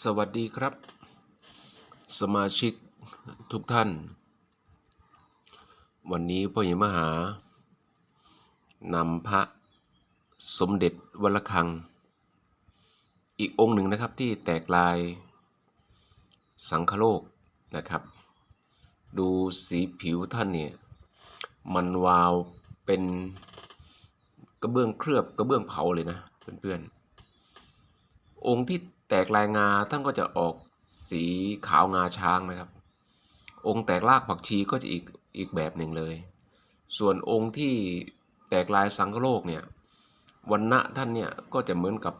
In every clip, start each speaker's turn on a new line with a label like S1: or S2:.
S1: สวัสดีครับ สมาชิกทุกท่าน วันนี้พ่อใหญ่มหานำพระสมเด็จวัลคัง อีกองค์หนึ่งนะครับที่แตกลายสังคโลกนะครับ ดูสีผิวท่านเนี่ย มันวาวเป็นกระเบื้องเคลือบกระเบื้องเผาเลยนะเพื่อนๆองค์ที่ แตกลายงาท่านก็จะออกสีขาวงาช้างนะครับ องค์แตกรากผักชีก็จะอีกอีกแบบหนึ่งเลย ส่วนองค์ที่แตกลายสังคโลกเนี่ยวันณะท่านเนี่ยก็จะเหมือนกับ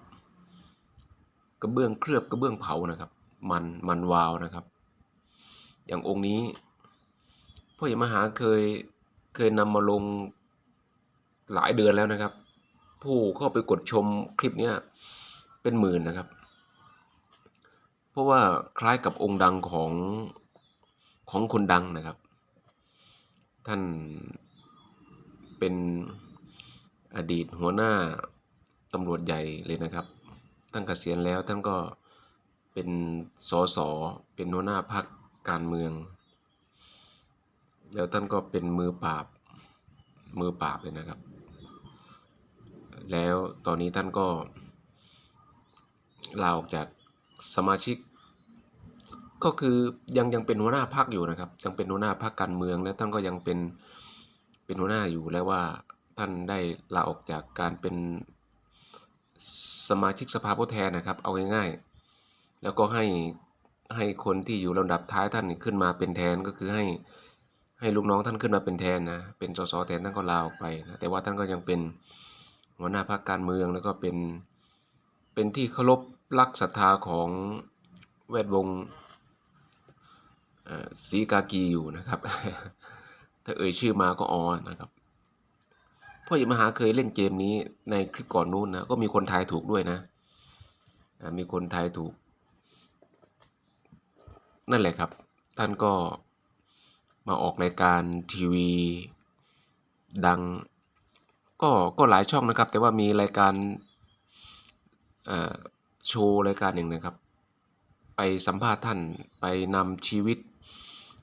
S1: กระเบื้องเคลือบกระเบื้องเผานะครับ มันมันวาวนะครับ อย่างองค์นี้พ่อใหญ่มหาเคยเคยนำมาลงหลายเดือนแล้วนะครับ ผู้เข้าไปกดชมคลิปเนี้ยเป็นหมื่นนะครับ เพราะว่าคล้ายกับองค์ดังของของคนดังนะครับ ท่านเป็นอดีตหัวหน้าตำรวจใหญ่เลยนะครับท่านเกษียณแล้วท่านก็เป็นสสเป็นหัวหน้าพรรคการเมือง แล้วท่านก็เป็นมือปราบมือปราบเลยนะครับ แล้วตอนนี้ท่านก็ลาออกจาก สมาชิก ก็คือยังยังเป็นหัวหน้าพรรคอยู่นะครับ ยังเป็นหัวหน้าพรรคการเมือง และท่านก็ยังเป็นเป็นหัวหน้าอยู่แล้วว่าท่านได้ลาออกจากการเป็นสมาชิกสภาผู้แทนนะครับ เอาง่ายๆ แล้วก็ให้ให้คนที่อยู่ลำดับท้ายท่านขึ้นมาเป็นแทนก็คือให้ให้ลูกน้องท่านขึ้นมาเป็นแทนนะ เป็นสสแทนท่านก็ลาออกไปนะแต่ว่าท่านก็ยังเป็นหัวหน้าพรรคการเมืองแล้วก็เป็น เป็นที่เคารพรักศรัทธาของแวดวงเอ่อสีกากีอยู่นะครับ ถ้าเอ่ยชื่อมาก็อ๋อนะครับพ่อใหญ่มหาเคยเล่นเกมนี้ในคลิปก่อนนู้นนะก็มีคนทายถูกด้วยนะ มีคนทายถูก นั่นแหละครับ ท่านก็มาออกรายการทีวีดัง ก็ก็หลายช่องนะครับ แต่ว่ามีรายการ โชว์รายการหนึ่งนะครับ ไปสัมภาษณ์ท่านไปนำชีวิต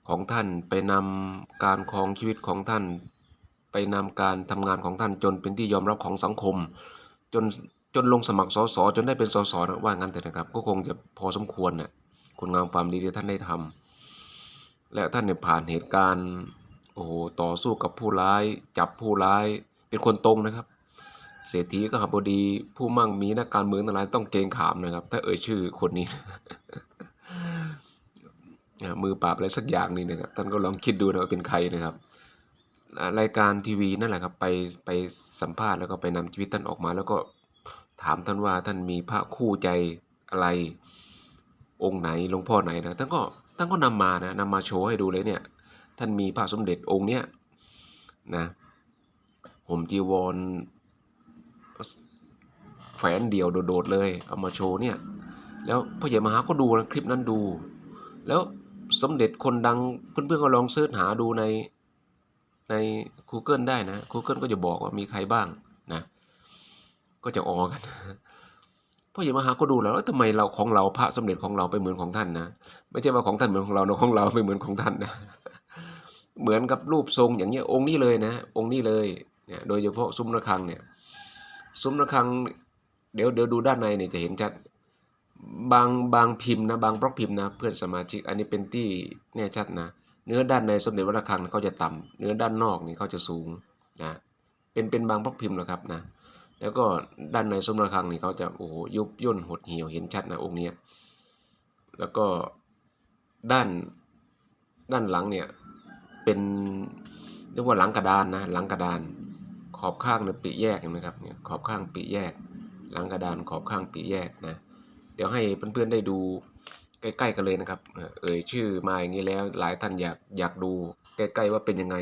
S1: ของท่าน ไปนำการครองชีวิตของท่าน ไปนำการทำงานของท่านจนเป็นที่ยอมรับของสังคม จนจนลงสมัครสสจนได้เป็นสสนะว่างั้นเถอะนะครับ ก็คงจะพอสมควรนะ่ะคุณงามความดีที่ท่านได้ทำและท่านเนี่ยผ่านเหตุการณ์โอ้โหต่อสู้กับผู้ร้าย จับผู้ร้ายเป็นคนตรงนะครับ เศรษฐีก็หบดีผู้มั่งมีนักการเมืองทั้งหลายต้องเกรงขามนะครับ ถ้าเอ่ยชื่อคนนี้ มือปราบอะไรสักอย่างนี่นะครับท่านก็ลองคิดดูนะว่าเป็นใครนะครับรายการทีวีนั่นแหละครับไปไปสัมภาษณ์แล้วก็ไปนำชีวิตท่านออกมา แล้วก็ถามท่านว่าท่านมีพระคู่ใจอะไรองค์ไหนหลวงพ่อไหนนะท่านก็ท่านก็นำมานะนำมาโชว์ให้ดูเลยเนี่ย ท่านมีพระสมเด็จองค์เนี้ยนะห่มจีวร แฝนเดี่ยวโดดๆเลย เอามาโชว์เนี่ย แล้วพ่อใหญ่มหาก็ดูนะคลิปนั้นดู แล้วสมเด็จคนดังเพื่อนๆก็ลองเสิร์ชหาดูในใน Google ได้นะ Google ก็จะบอกว่ามีใครบ้างนะ ก็จะออกันพ่อใหญ่มหาก็ดูแล้วเอ้ยทำไมเราของเราพระสมเด็จของเราไปเหมือนของท่านนะ ไม่ใช่ว่าของท่านเหมือนของเรานะของเราไม่เหมือนของท่านนะเหมือนกับรูปทรงอย่างเงี้ยองค์นี้เลยนะ องค์นี้เลยเนี่ยโดยเฉพาะซุ้มระฆังเนี่ยซุ้มระฆัง เดี๋ยวเดี๋ยวดูด้านในเนี่ยจะเห็นชัดบางบางพิมพ์นะบางบล็อกพิมพ์นะเพื่อนสมาชิกอันนี้เป็นที่แน่ชัดนะ เนื้อด้านในสมเด็จวัดระฆังเขาจะต่ำเนื้อด้านนอกนี่เขาจะสูงนะเป็นเป็นบางบล็อกพิมพ์นะครับนะแล้วก็ด้านในสมเด็จระฆังนี่เขาจะโอ้โหยุบย่นหดเหี่ยวเห็นชัดนะองค์เนี้ยแล้วก็ด้านด้านหลังเนี่ยเป็นเรียกว่าหลังกระดานนะหลังกระดาน ขอบข้างเนี่ยปีแยกเห็นไหมครับเนี่ยขอบข้างปีแยก หลังกระดานขอบข้างปีแยกนะ เดี๋ยวให้เพื่อนๆได้ดูใกล้ๆกันเลยนะครับเอ่อเอ่ยชื่อมาอย่างนี้แล้วหลายท่านอยากอยากดูใกล้ๆว่าเป็นยังไง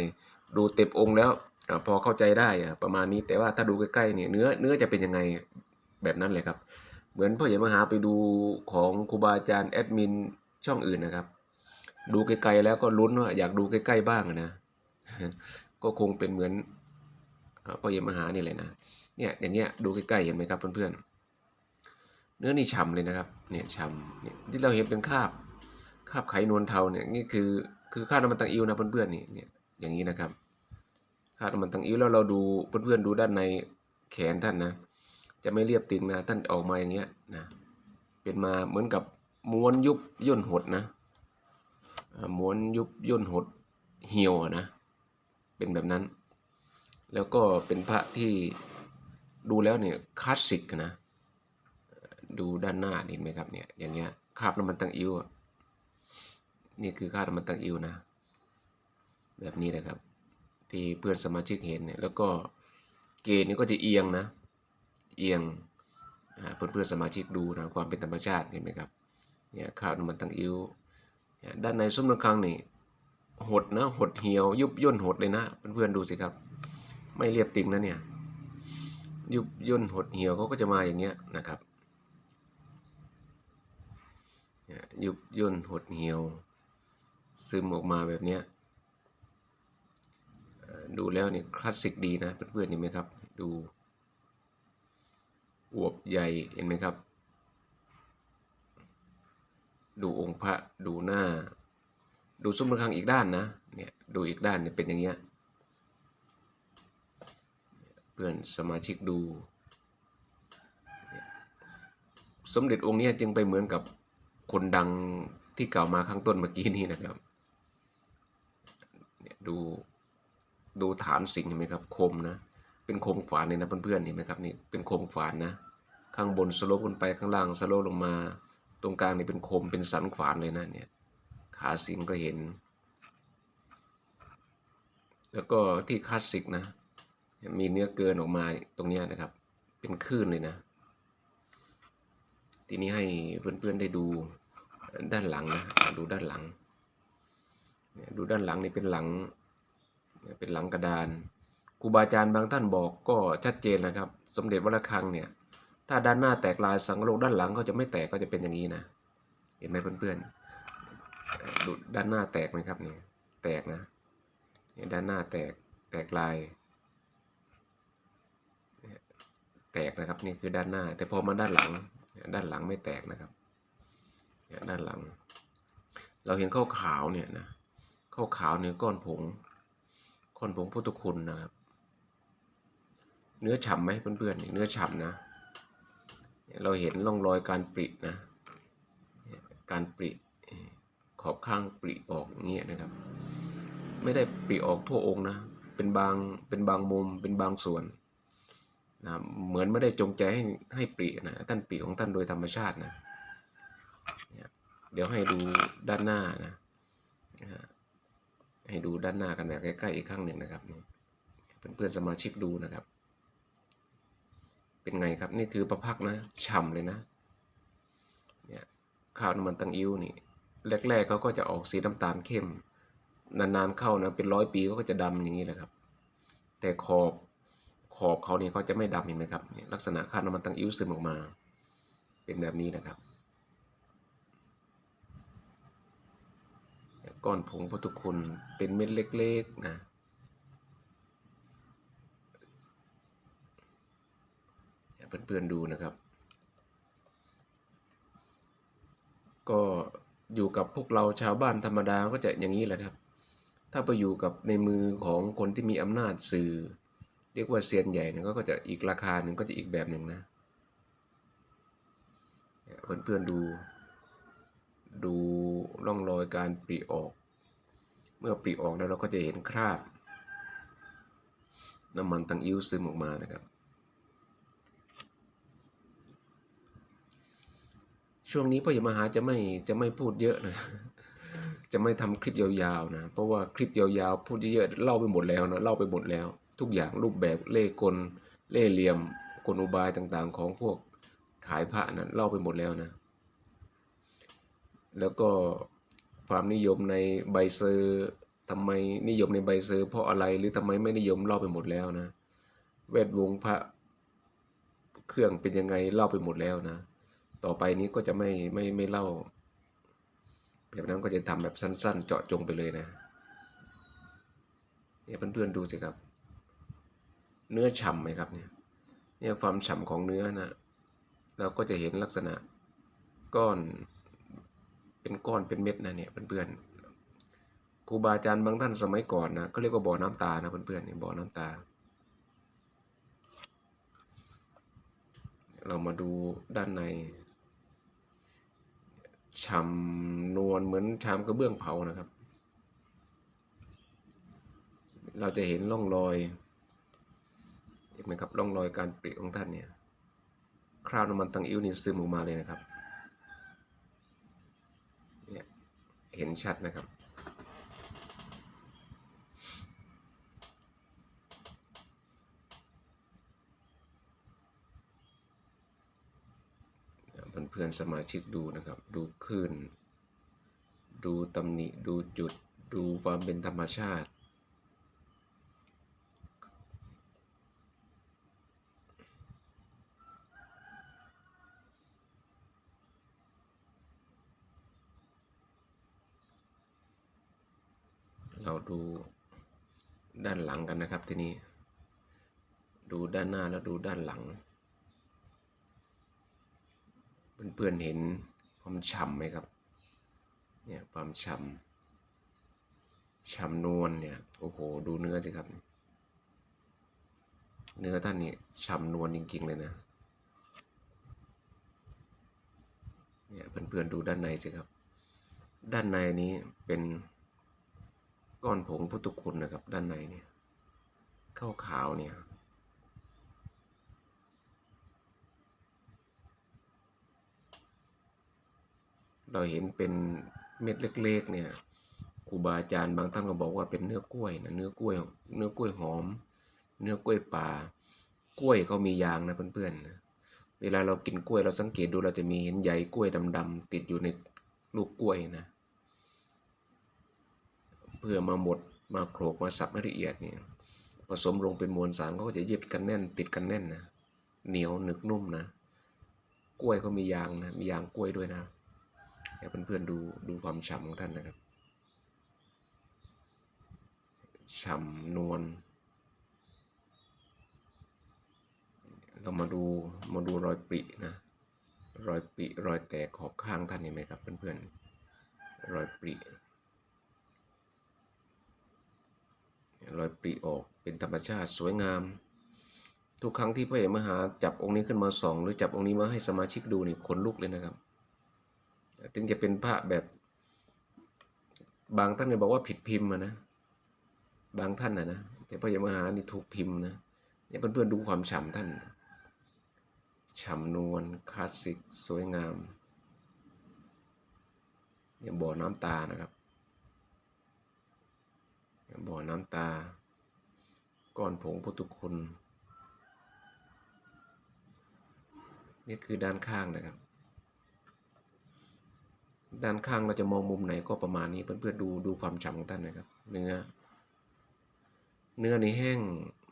S1: ดูเต็มองค์แล้วอพอเข้าใจได้ประมาณนี้แต่ว่าถ้าดูใกล้ๆเนี่ยเนื้อเนื้อจะเป็นยังไงแบบนั้นเลยครับ เหมือนพ่อใหญ่มหาไปดูของครูบาอาจารย์แอดมินช่องอื่นนะครับ ดูไกลๆแล้วก็ลุ้นว่าอยากดูใกล้ๆบ้างนะก็คงเป็นเหมือนพ่อใหญ่มหานี่แหละนะ เนี่ยอย่างเงี้ยดูใกล้ๆเห็นไหมครับเพื่อนๆเนื้อนี่ฉ่ำเลยนะครับเนี่ยฉ่ำเนี่ยที่เราเห็นเป็นคาบคาบไขนวลเทาเนี่ยนี่คือคือคาบน้ำมันตังอิวนะเพื่อนๆนี่เนี่ยอย่างนี้นะครับคาบน้ำมันตังอิวแล้วเราดูเพื่อนๆดูด้านในแขนท่านนะ จะไม่เรียบตึงนะท่านออกมาอย่างเงี้ยนะเป็นมาเหมือนกับม้วนยุบย่นหดนะม้วนยุบย่นหดเหี่ยวนะเป็นแบบนั้น แล้วก็เป็นพระที่ ดูแล้วเนี่ยคลาสสิกนะดูด้านหน้านี่เห็นไหมครับเนี่ยอย่างเงี้ยคราบน้ำมันตังอิวนี่คือคราบน้ำมันตังอิวนะ แบบนี้นะครับ ที่เพื่อนสมาชิกเห็นเนี่ยแล้วก็เกณฑ์นี่ก็จะเอียงนะ เอียงเพื่อนเพื่อนสมาชิกดูนะความเป็นธรรมชาติเห็นไหมครับเนี่ยคราบน้ำมันตังอิวเนี่ยด้านในซุ้มระฆังนี่หดนะหดเหี่ยวยุบย่นหดเลยนะเพื่อนเพื่อนๆดูสิครับ ไม่เรียบติงนะเนี่ย ยุบย่นหดเหี่ยวเขาก็จะมาอย่างเงี้ยนะครับยุบย่นหดเหี่ยว ซึมออกมาแบบเนี้ยดูแล้วเนี่ยคลาสสิกดีนะเพื่อนๆเห็นไหมครับ ดูอวบใหญ่เห็นไหมครับ ดูองค์พระดูหน้า ดูซุ้มระฆังอีกด้านนะเนี่ยดูอีกด้านเนี่ยเป็นอย่างเงี้ย เพื่อนสมาชิกดู สมเด็จองค์นี้จึงไปเหมือนกับคนดังที่กล่าวมาข้างต้นเมื่อกี้นี้นะครับดูดูฐานสิงเห็นไหมครับคมนะเป็นคมฝานเลยนะเพื่อนๆเห็นไหมครับนี่เป็นคมฝานนะ ข้างบนสโลปขึ้นไปข้างล่างสโลปลงมา ตรงกลางนี่เป็นคมเป็นสันขวานเลยนะเนี่ยขาสิงก็เห็น แล้วก็ที่คลาสสิกนะ มีเนื้อเกินออกมาตรงนี้นะครับ เป็นคลื่นเลยนะ ทีนี้ให้เพื่อนๆได้ดูด้านหลังนะดูด้านหลัง ดูด้านหลังนี่เป็นหลัง เป็นหลังกระดานครูบาอาจารย์บางท่านบอกก็ชัดเจนนะครับ สมเด็จวัดระฆังเนี่ย ถ้าด้านหน้าแตกลายสังโลกด้านหลังก็จะไม่แตกก็จะเป็นอย่างนี้นะ เห็นไหมเพื่อนๆเอ่อดูด้านหน้าแตกไหมครับเนี่ยแตกนะด้านหน้าแตกแตกลาย แตกนะครับนี่คือด้านหน้า แต่พอมาด้านหลัง ด้านหลังไม่แตกนะครับด้านหลัง เราเห็นข้าวขาวเนี่ยนะข้าวขาวเนี่ยก้อนผงก้อนผงพุทธคุณนะครับ เนื้อฉ่ำไหมเพื่อนๆเนื้อฉ่ำนะ เราเห็นร่องรอยการปรินะ การปริขอบข้างปริออกเงี้ยนะครับ ไม่ได้ปริออกทั่วองค์นะ เป็นบางเป็นบางมุมเป็นบางส่วน นะเหมือนไม่ได้จงใจให้ให้ปรีนะท่านปรีของท่านโดยธรรมชาตินะเดี๋ยวให้ดูด้านหน้านะให้ดูด้านหน้ากันแบบใกล้ๆอีกครั้งหนึ่งนะครับนี่เพื่อนๆสมาชิกดูนะครับ เป็นไงครับนี่คือประพักนะฉ่ำเลยนะเนี่ยข้าวน้ำมันตังอิ้วนี่แรกๆเขาก็จะออกสีน้ำตาลเข้ม นานๆเข้านะเป็นร้อยปีเขาก็จะดำอย่างนี้แหละครับ แต่ขอบ ขอบเขาเนี่ยเขาจะไม่ดำเห็นไหมครับเนี่ยลักษณะคราบน้ำมันตังอิ้วซึมออกมา เป็นแบบนี้นะครับ ก้อนผงพุทธคุณเป็นเม็ดเล็กๆนะเพื่อนๆดูนะครับ ก็อยู่กับพวกเราชาวบ้านธรรมดาก็จะอย่างนี้แหละครับ ถ้าไปอยู่กับในมือของคนที่มีอำนาจสื่อ เรียกว่าเซียนใหญ่เนี่ยก็จะอีกราคาหนึ่งก็จะอีกแบบหนึ่งนะเพื่อนๆดูดูร่องรอยการปริออก เมื่อปริออกแล้วเราก็จะเห็นคราบ น้ำมันตังอิ้วซึมออกมานะครับ ช่วงนี้พ่อใหญ่มหาจะไม่จะไม่พูดเยอะนะ จะไม่ทำคลิปยาวๆนะ เพราะว่าคลิปยาวๆ พูดเยอะๆเล่าไปหมดแล้วนะเล่าไปหมดแล้ว ทุกอย่างรูปแบบเล่กลเล่เหลี่ยมกลอุบายต่างๆ ของพวกขายพระนะเล่าไปหมดแล้วนะ แล้วก็ความนิยมในใบเซอร์ทำไมนิยมในใบเซอร์เพราะอะไรหรือทำไมไม่นิยมเล่าไปหมดแล้วนะแวดวงพระเครื่องเป็นยังไงเล่าไปหมดแล้วนะ ต่อไปนี้ก็จะไม่ไม่ไม่เล่าแบบนั้นก็จะทำแบบสั้น ๆ เจาะจงไปเลยนะเนี่ยเพื่อนๆดูสิครับ เนื้อฉ่ำไหมครับเนี่ยเนี่ยความฉ่ำของเนื้อนะเราก็จะเห็นลักษณะก้อนเป็นก้อนเป็นเม็ดนะเนี่ยเพื่อนๆครูบาอาจารย์บางท่านสมัยก่อนนะก็เรียกว่าบ่อน้ำตานะเพื่อนๆเนี่ยบ่อน้ำตา เรามาดูด้านในฉ่ำนวลเหมือนชามกระเบื้องเผานะครับ เราจะเห็นร่องรอย นไหมครับร่องรอยการปริของท่านเนี่ยคราบน้ำมันตังอิ้วนี่ซึมออกมาเลยนะครับเนี่ยเห็นชัดนะครับ เพื่อนๆสมาชิกดูนะครับ ดูคลื่น ดูตำหนิ ดูจุด ดูความเป็นธรรมชาติ เราดูด้านหลังกันนะครับทีนี้ ดูด้านหน้าแล้วดูด้านหลัง เพื่อนๆเห็นความฉ่ำไหมครับ เนี่ยความฉ่ำฉ่ำนวลเนี่ยโอ้โหดูเนื้อสิครับ เนื้อท่านนี่ฉ่ำนวลจริงๆเลยนะเนี่ยเพื่อนๆดูด้านในสิครับ ด้านในนี้เป็น ก้อนผงพุทธคุณนะครับ ด้านในเนี่ยข้าวขาวเนี่ยเราเห็นเป็นเม็ดเล็กๆเนี่ยครูบาอาจารย์บางท่านก็บอกว่าเป็นเนื้อกล้วยนะเนื้อกล้วย เนื้อกล้วยหอม เนื้อกล้วยป่ากล้วยเขามียางนะเพื่อนๆนะเวลาเรากินกล้วยเราสังเกตดูเราจะมีเห็นใยกล้วยดำๆติดอยู่ในลูกกล้วยนะ เพื่อมาหมดมาโขลกมาสับให้ละเอียดเนี่ยผสมลงเป็นมวลสารเขาก็จะยึดกันแน่นติดกันแน่นนะเหนียวหนึบนุ่มนะ กล้วยเขามียางนะมียางกล้วยด้วยนะให้เพื่อนๆดูดูความฉ่ำของท่านนะครับฉ่ำนวลเรามาดูมาดูรอยปรินะรอยปริรอยแตกขอบข้างท่านเห็นไหมครับเพื่อนๆรอยปริ รอยปริออกเป็นธรรมชาติสวยงาม ทุกครั้งที่พระเอกมหาจับองค์นี้ขึ้นมาส่องหรือจับองค์นี้มาให้สมาชิกดูนี่ขนลุกเลยนะครับ ถึงจะเป็นพระแบบ บางท่านเนี่ยบอกว่าผิดพิมพ์นะบางท่านนะนะแต่พระเอกมหานี่ถูกพิมพ์นะเนี่ยเพื่อนๆดูความฉ่ำท่านฉ่ำนวลคลาสสิกสวยงามเนี่ยบ่อน้ำตานะครับ บ่อน้ำตา ก้อนผงพุทธคุณ นี่คือด้านข้างนะครับ ด้านข้างเราจะมองมุมไหนก็ประมาณนี้ เพื่อนๆดูดูความฉ่ำของท่านนะครับ เนื้อ เนื้อนี่แห้ง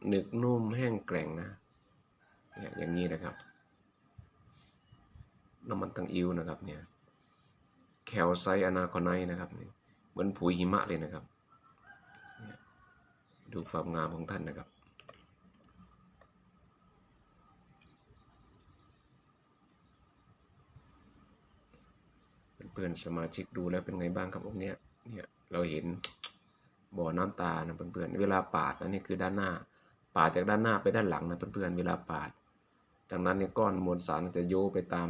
S1: หนึกนุ่มแห้งแกร่งนะเนี่ยอย่างนี้นะครับน้ำมันตังอิวนะครับเนี่ยแคลไซอนาคอไนนะครับนี่เหมือนผุยหิมะเลยนะครับ ดูความงามของท่านนะครับ เพื่อนๆสมาชิกดูแล้วเป็นไงบ้างครับองค์เนี้ยเนี่ยเราเห็นบ่อน้ำตานะเพื่อนๆเวลาปาดนะนี่คือด้านหน้า ปาดจากด้านหน้าไปด้านหลังนะเพื่อนๆเวลาปาดจากนั้นเนี่ยก้อนมวลสารจะโยไปตาม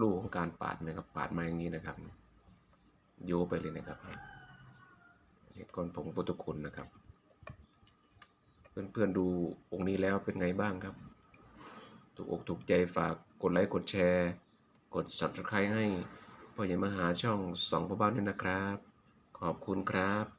S1: ลูกของการปาดนะครับปาดมาอย่างนี้นะครับ โยไปเลยนะครับเนี่ยก้อนผงโปรตุคุณนะครับ เพื่อนๆดูองค์นี้แล้วเป็นไงบ้างครับ ถูกอกถูกใจฝากกดไลค์กดแชร์ กด subscribe ให้พ่อใหญ่มาหาช่องสองพ่อบ้านด้วยนะครับ ขอบคุณครับ